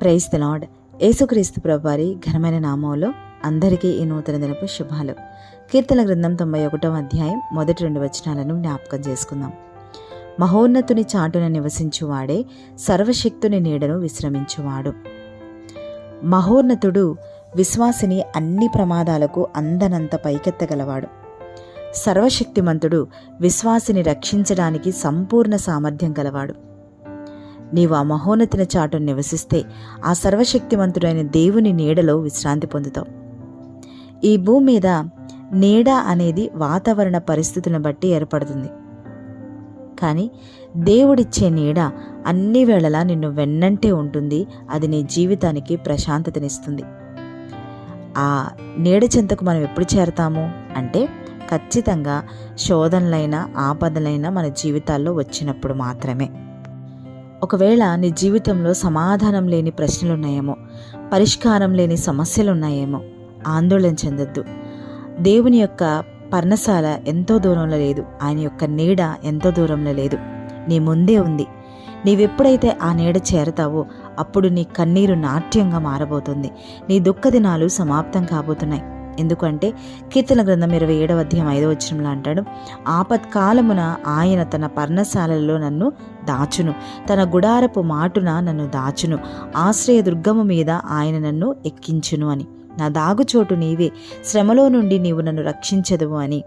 Praise the lord యేసుక్రీస్తు ప్రభువారి ఘనమైన నామంలో అందరికీ ఈ నూతన దినపు శుభాలు. కీర్తన గ్రంథం తొంభై ఒకటో అధ్యాయం మొదటి రెండు వచనాలను జ్ఞాపకం చేసుకుందాం. మహోన్నతుని చాటున నివసించువాడే సర్వశక్తుని నీడను విశ్రమించువాడు. మహోన్నతుడు విశ్వాసిని అన్ని ప్రమాదాలకు అందనంత పైకెత్తగలవాడు. సర్వశక్తిమంతుడు విశ్వాసిని రక్షించడానికి సంపూర్ణ సామర్థ్యం గలవాడు. నీవు ఆ మహోన్నతిన చాటును నివసిస్తే ఆ సర్వశక్తివంతుడైన దేవుని నీడలో విశ్రాంతి పొందుతావు. ఈ భూమి మీద నీడ అనేది వాతావరణ పరిస్థితులను బట్టి ఏర్పడుతుంది. కానీ దేవుడిచ్చే నీడ అన్ని వేళలా నిన్ను వెన్నంటే ఉంటుంది అది నీ జీవితానికి ప్రశాంతతనిస్తుంది. ఆ నీడ చెంతకు మనం ఎప్పుడు చేరతాము? అంటే ఖచ్చితంగా శోధనలైన ఆపదలైన మన జీవితాల్లో వచ్చినప్పుడు మాత్రమే. ఒకవేళ నీ జీవితంలో సమాధానం లేని ప్రశ్నలున్నాయేమో పరిష్కారం లేని సమస్యలున్నాయేమో ఆందోళన చెందొద్దు. దేవుని యొక్క పర్ణశాల ఎంతో దూరంలో లేదు. ఆయన యొక్క నీడ ఎంతో దూరంలో లేదు. నీ ముందే ఉంది. నీవెప్పుడైతే ఆ నీడ చేరతావో అప్పుడు నీ కన్నీరు నాట్యంగా మారబోతుంది. నీ దుఃఖ దినాలు సమాప్తం కాబోతున్నాయి. ఎందుకంటే కీర్తన గ్రంథం ఇరవై ఏడవ అధ్యాయం ఐదవ వచనంలో అంటాడు ఆపత్కాలమున ఆయన తన పర్ణశాలలో నన్ను దాచును తన గుడారపు మాటున నన్ను దాచును ఆశ్రయ దుర్గము మీద ఆయన నన్ను ఎక్కించును అని. నా దాగుచోటు నీవే శ్రమలో నుండి నీవు నన్ను రక్షించదువు అని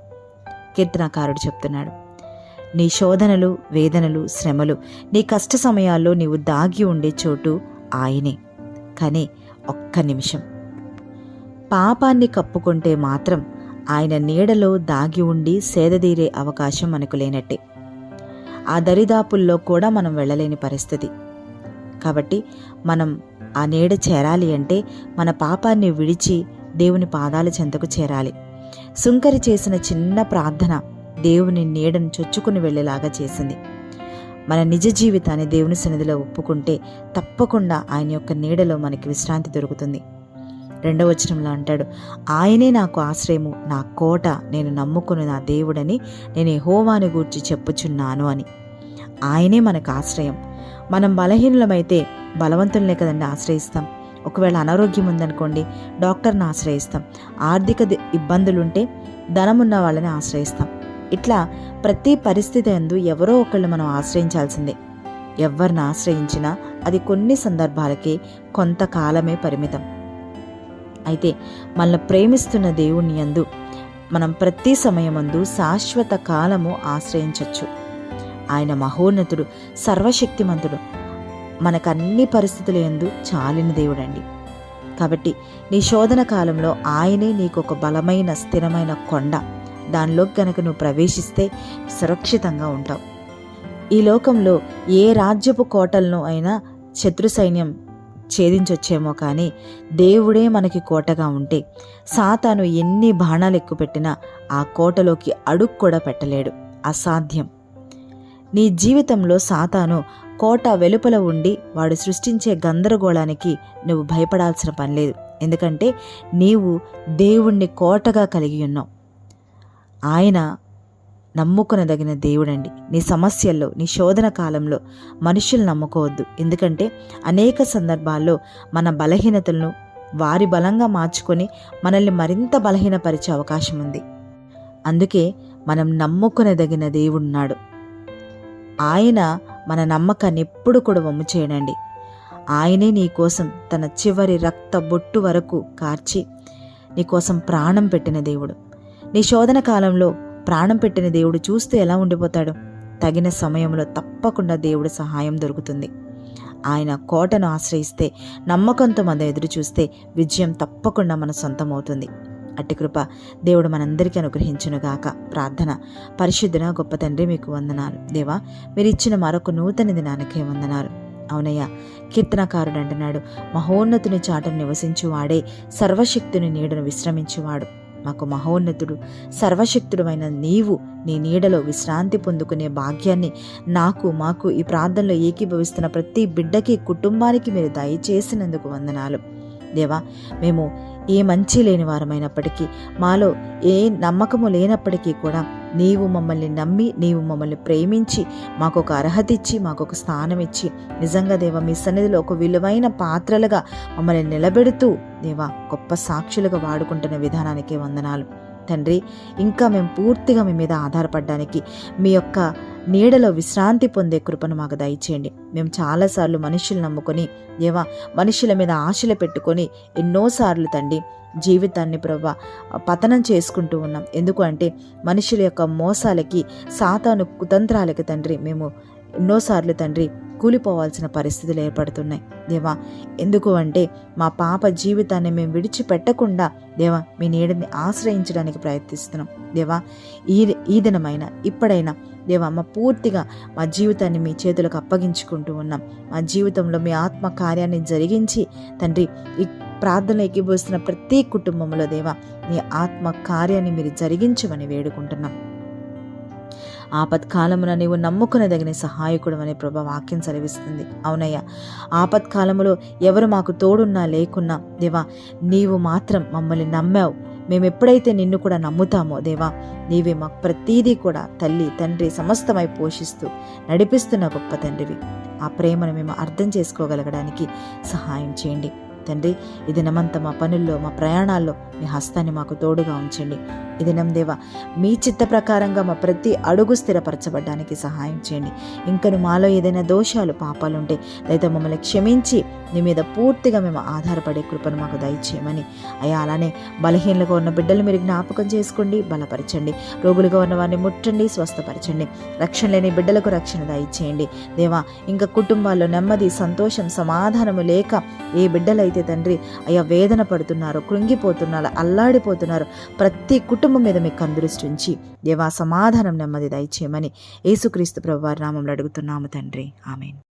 కీర్తనకారుడు చెప్తున్నాడు. నీ శోధనలు వేదనలు శ్రమలు నీ కష్ట సమయాల్లో నీవు దాగి ఉండే చోటు ఆయనే. కానీ ఒక్క నిమిషం పాపాన్ని కప్పుకుంటే మాత్రం ఆయన నీడలో దాగి ఉండి సేదదీరే అవకాశం మనకు లేనట్టే. ఆ దరిదాపుల్లో కూడా మనం వెళ్ళలేని పరిస్థితి. కాబట్టి మనం ఆ నీడ చేరాలి అంటే మన పాపాన్ని విడిచి దేవుని పాదాల చెంతకు చేరాలి. సుంకరి చేసిన చిన్న ప్రార్థన దేవుని నీడను చొచ్చుకుని వెళ్ళేలాగా చేసింది. మన నిజ జీవితాన్ని దేవుని సన్నిధిలో ఒప్పుకుంటే తప్పకుండా ఆయన యొక్క నీడలో మనకి విశ్రాంతి దొరుకుతుంది. రెండవ వచనంలో అంటాడు ఆయనే నాకు ఆశ్రయము నా కోట నేను నమ్ముకుని నా దేవుడని నేను హోవాను గూర్చి చెప్పుచున్నాను అని. ఆయనే మనకు ఆశ్రయం. మనం బలహీనులమైతే బలవంతులనే కదండి ఆశ్రయిస్తాం. ఒకవేళ అనారోగ్యం ఉందనుకోండి డాక్టర్ని ఆశ్రయిస్తాం. ఆర్థిక ఇబ్బందులుంటే ధనమున్న వాళ్ళని ఆశ్రయిస్తాం. ఇట్లా ప్రతి పరిస్థితి ఎందు ఎవరో ఒకళ్ళు మనం ఆశ్రయించాల్సిందే. ఎవరిని ఆశ్రయించినా అది కొన్ని సందర్భాలకే కొంతకాలమే పరిమితం. అయితే మనల్ని ప్రేమిస్తున్న దేవుని యందు మనం ప్రతి సమయమందు శాశ్వత కాలము ఆశ్రయించవచ్చు ఆయన మహోన్నతుడు సర్వశక్తిమంతుడు మనకు అన్ని పరిస్థితుల యందు చాలిన దేవుడండి. కాబట్టి నీ శోధన కాలంలో ఆయనే నీకు ఒక బలమైన స్థిరమైన కొండ. దానిలో గనక నువ్వు ప్రవేశిస్తే సురక్షితంగా ఉంటావు. ఈ లోకంలో ఏ రాజ్యపు కోటలను అయినా శత్రు సైన్యం ఛేదించొచ్చేమో కానీ దేవుడే మనకి కోటగా ఉంటే సాతాను ఎన్ని బాణాలు ఎక్కుపెట్టినా ఆ కోటలోకి అడుగు కూడా పెట్టలేడు. అసాధ్యం. నీ జీవితంలో సాతాను కోట వెలుపల ఉండి వాడు సృష్టించే గందరగోళానికి నువ్వు భయపడాల్సిన పని లేదు. ఎందుకంటే నీవు దేవుణ్ణి కోటగా కలిగి ఉన్నావు. ఆయన నమ్ముకునదగిన దేవుడండి. నీ సమస్యల్లో నీ శోధన కాలంలో మనుషులు నమ్ముకోవద్దు. ఎందుకంటే అనేక సందర్భాల్లో మన బలహీనతలను వారి బలంగా మార్చుకొని మనల్ని మరింత బలహీనపరిచే అవకాశం ఉంది. అందుకే మనం నమ్ముకునదగిన దేవుడున్నాడు. ఆయన మన నమ్మకాన్ని ఎప్పుడు కూడా వమ్ము చేయడండి. ఆయనే నీకోసం తన చివరి రక్త బొట్టు వరకు కార్చి నీ కోసం ప్రాణం పెట్టిన దేవుడు. నీ శోధన కాలంలో ప్రాణం పెట్టిన దేవుడు చూస్తే ఎలా ఉండిపోతాడు? తగిన సమయంలో తప్పకుండా దేవుడి సహాయం దొరుకుతుంది. ఆయన కోటను ఆశ్రయిస్తే నమ్మకంతో మనం ఎదురు చూస్తే విజయం తప్పకుండా మన సొంతమవుతుంది. అట్టి కృప దేవుడు మనందరికీ అనుగ్రహించునుగాక. ప్రార్థన. పరిశుద్ధన గొప్ప తండ్రి మీకు వందనాలు. దేవా మీరు ఇచ్చిన మరొక నూతన దినానికే వందనాలు. అవునయ్యా కీర్తనకారుడు అంటున్నాడు మహోన్నతుని చాటను నివసించువాడే సర్వశక్తిని నీడను విశ్రమించువాడు. మాకు మహోన్నతుడు సర్వశక్తుడమైన నీవు నీ నీడలో విశ్రాంతి పొందుకునే భాగ్యాన్ని నాకు మాకు ఈ ప్రార్థనలో ఏకీభవిస్తున్న ప్రతి బిడ్డకి కుటుంబానికి మీరు దయచేసినందుకు వందనాలు. దేవా మేము ఏ మంచి లేని వారమైనప్పటికీ మాలో ఏ నమ్మకము లేనప్పటికీ కూడా నీవు మమ్మల్ని నమ్మి నీవు మమ్మల్ని ప్రేమించి మాకు ఒక అర్హత ఇచ్చి మాకు ఒక స్థానం ఇచ్చి నిజంగా దేవ మీ సన్నిధిలో ఒక విలువైన పాత్రలుగా మమ్మల్ని నిలబెడుతూ దేవా గొప్ప సాక్షులుగా వాడుకుంటున్న విధానానికే వందనాలు. తండ్రి ఇంకా మేము పూర్తిగా మీ మీద ఆధారపడడానికి మీ యొక్క నీడలో విశ్రాంతి పొందే కృపను మాకు దయచేయండి. మేము చాలాసార్లు మనుషులు నమ్ముకొని దేవా మనుషుల మీద ఆశలు పెట్టుకొని ఎన్నోసార్లు తండ్రి జీవితాన్ని ప్రభా పతనం చేసుకుంటూ ఉన్నాం. ఎందుకు అంటే మనుషుల యొక్క మోసాలకి సాతాను కుతంత్రాలకి తండ్రి మేము ఎన్నోసార్లు తండ్రి కూలిపోవాల్సిన పరిస్థితులు ఏర్పడుతున్నాయి. దేవా ఎందుకు అంటే మా పాప జీవితాన్ని మేము విడిచిపెట్టకుండా దేవా మీ నీడని ఆశ్రయించడానికి ప్రయత్నిస్తున్నాం. దేవా ఈ ఈ దినమైనా ఇప్పుడైనా దేవా మా పూర్తిగా మా జీవితాన్ని మీ చేతులకు అప్పగించుకుంటూ ఉన్నాం. మా జీవితంలో మీ ఆత్మ కార్యాన్ని జరిగించి తండ్రి ఈ ప్రార్థనలు ఎక్కిపోస్తున్న ప్రతి కుటుంబంలో దేవా మీ ఆత్మ కార్యాన్ని మీరు జరిగించమని వేడుకుంటున్నాం. ఆపత్కాలమున నీవు నమ్ముకునదగిన సహాయకుడు అనే ప్రభా వాక్యం సెలవిస్తుంది. అవునయ్యా ఆపత్కాలములో ఎవరు మాకు తోడున్నా లేకున్నా దేవా నీవు మాత్రం మమ్మల్ని నమ్మావు. మేము ఎప్పుడైతే నిన్ను కూడా నమ్ముతామో దేవా నీవే మాకు ప్రతీదీ కూడా తల్లి తండ్రి సమస్తమై పోషిస్తూ నడిపిస్తున్న గొప్ప తండ్రివి. ఆ ప్రేమను మేము అర్థం చేసుకోగలగడానికి సహాయం చేయండి. తండ్రి ఈ దినమంతా మా పనుల్లో మా ప్రయాణాల్లో మీ హస్తాన్ని మాకు తోడుగా ఉంచండి. ఈ దినం దేవా మీ చిత్త ప్రకారంగా మా ప్రతి అడుగు స్థిరపరచబడ్డానికి సహాయం చేయండి. ఇంకను మాలో ఏదైనా దోషాలు పాపాలుంటే లేదా మమ్మల్ని క్షమించి నీ మీద పూర్తిగా మేము ఆధారపడే కృపను మాకు దయచేయమని. అయ్యా అలానే బలహీనలుగా ఉన్న బిడ్డలు మీరు జ్ఞాపకం చేసుకోండి బలపరచండి. రోగులుగా ఉన్న వారిని ముట్టండి స్వస్థపరచండి. రక్షణ లేని బిడ్డలకు రక్షణ దయచేయండి. దేవా ఇంకా కుటుంబాల్లో నెమ్మది సంతోషం సమాధానము లేక ఏ బిడ్డలైతే తండ్రి అయ్యా వేదన పడుతున్నారో కృంగిపోతున్నారు అల్లాడిపోతున్నారు ప్రతి కుటుంబం మీద మీకు కందృష్టి ఉంచి దేవా సమాధానం నెమ్మది దయచేయమని యేసుక్రీస్తు ప్రభువారి నామంలో అడుగుతున్నాము తండ్రి. ఆమెను.